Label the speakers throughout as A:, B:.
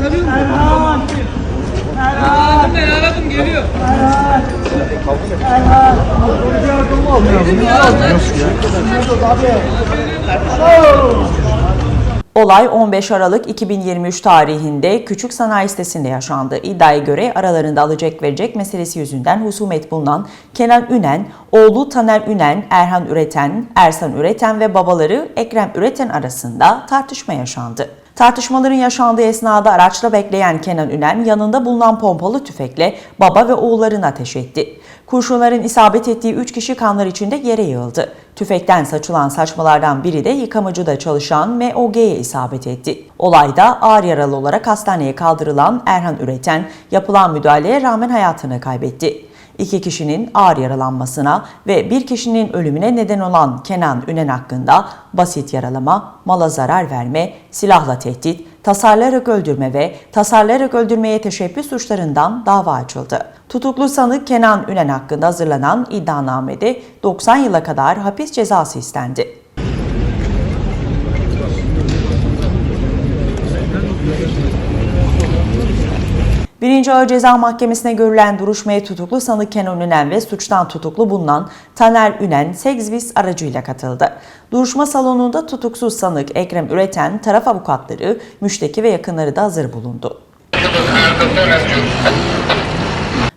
A: musun?
B: Erhan!
A: Aradım ben aradım geliyor.
B: Erhan! Erhan!
C: Olay 15 Aralık 2023 tarihinde küçük sanayi sitesinde yaşandı. İddiaya göre aralarında alacak verecek meselesi yüzünden husumet bulunan Kenan Ünen, oğlu Taner Ünen, Erhan Üreten, Ersan Üreten ve babaları Ekrem Üreten arasında tartışma yaşandı. Tartışmaların yaşandığı esnada araçla bekleyen Kenan Ünen yanında bulunan pompalı tüfekle baba ve oğullarını ateş etti. Kurşunların isabet ettiği 3 kişi kanlar içinde yere yığıldı. Tüfekten saçılan saçmalardan biri de yıkamacıda çalışan MOG'ye isabet etti. Olayda ağır yaralı olarak hastaneye kaldırılan Erhan Üreten yapılan müdahaleye rağmen hayatını kaybetti. İki kişinin ağır yaralanmasına ve bir kişinin ölümüne neden olan Kenan Ünen hakkında basit yaralama, mala zarar verme, silahla tehdit, tasarlayarak öldürme ve tasarlayarak öldürmeye teşebbüs suçlarından dava açıldı. Tutuklu sanık Kenan Ünen hakkında hazırlanan iddianamede 90 yıla kadar hapis cezası istendi. Birinci Ağır Ceza Mahkemesi'ne görülen duruşmaya tutuklu sanık Kenan Ünen ve suçtan tutuklu bulunan Taner Ünen Sexvis aracıyla katıldı. Duruşma salonunda tutuksuz sanık Ekrem Üreten, taraf avukatları, müşteki ve yakınları da hazır bulundu.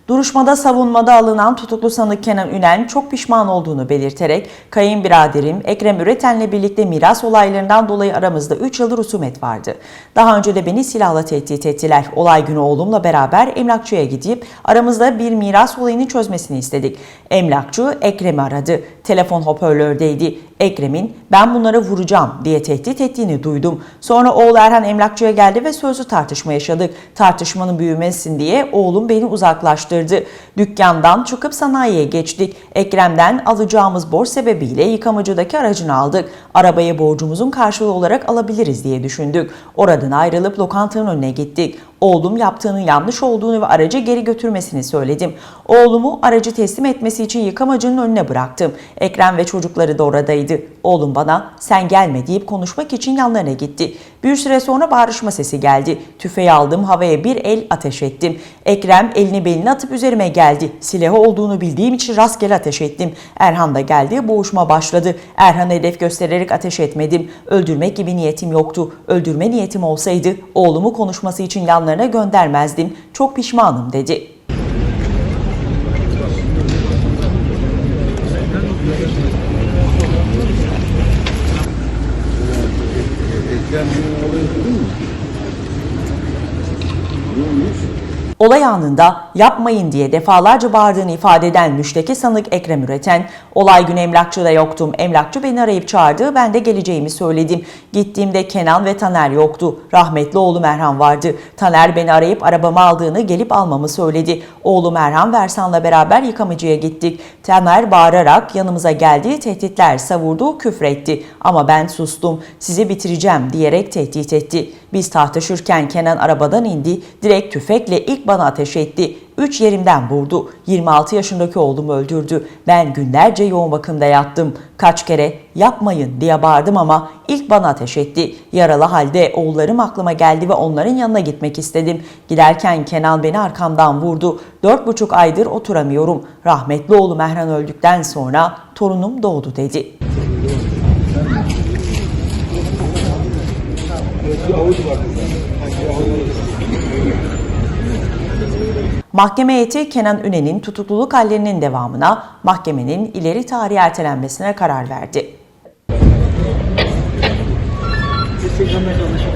C: Duruşmada savunmada alınan tutuklu sanık Kenan Ünen çok pişman olduğunu belirterek kayınbiraderim Ekrem Üreten'le birlikte miras olaylarından dolayı aramızda 3 yıldır husumet vardı. Daha önce de beni silahla tehdit ettiler. Olay günü oğlumla beraber emlakçıya gidip aramızda bir miras olayını çözmesini istedik. Emlakçı Ekrem'i aradı. Telefon hoparlördeydi. Ekrem'in ben bunları vuracağım diye tehdit ettiğini duydum. Sonra oğlu Erhan emlakçıya geldi ve sözlü tartışma yaşadık. Tartışmanın büyümesin diye oğlum beni uzaklaştırdı. Dükkandan çıkıp sanayiye geçtik. Ekrem'den alacağımız borç sebebiyle yıkamacıdaki aracını aldık. Arabayı borcumuzun karşılığı olarak alabiliriz diye düşündük. Oradan ayrılıp lokantanın önüne gittik. Oğlum yaptığının yanlış olduğunu ve aracı geri götürmesini söyledim. Oğlumu aracı teslim etmesi için yıkamacının önüne bıraktım. Ekrem ve çocukları da oradaydı. Oğlum bana sen gelme deyip konuşmak için yanlarına gitti. Bir süre sonra bağırışma sesi geldi. Tüfeği aldım havaya bir el ateş ettim. Ekrem elini belini atıp üzerime geldi. Silahı olduğunu bildiğim için rastgele ateş ettim. Erhan da geldi boğuşma başladı. Erhan'ı hedef göstererek ateş etmedim. Öldürmek gibi niyetim yoktu. Öldürme niyetim olsaydı oğlumu konuşması için yanlarına göndermezdim. Çok pişmanım dedi. Olay anında yapmayın diye defalarca bağırdığını ifade eden müşteki sanık Ekrem Üreten, olay günü emlakçıda yoktum, emlakçı beni arayıp çağırdı, ben de geleceğimi söyledim. Gittiğimde Kenan ve Taner yoktu, rahmetli oğlum Erhan vardı. Taner beni arayıp arabamı aldığını gelip almamı söyledi. Oğlum Erhan Versan'la beraber yıkamacıya gittik. Taner bağırarak yanımıza geldi, tehditler savurdu, küfretti. Ama ben sustum, sizi bitireceğim diyerek tehdit etti. Biz tartışırken Kenan arabadan indi, direkt tüfekle ilk bana ateş etti. Üç yerimden vurdu. 26 yaşındaki oğlumu öldürdü. Ben günlerce yoğun bakımda yattım. Kaç kere yapmayın diye bağırdım ama ilk bana ateş etti. Yaralı halde oğullarım aklıma geldi ve onların yanına gitmek istedim. Giderken Kenan beni arkamdan vurdu. Dört buçuk aydır oturamıyorum. Rahmetli oğlum Erhan öldükten sonra torunum doğdu dedi. Mahkeme heyeti Kenan Ünen'in tutukluluk hallerinin devamına mahkemenin ileri tarihe ertelenmesine karar verdi.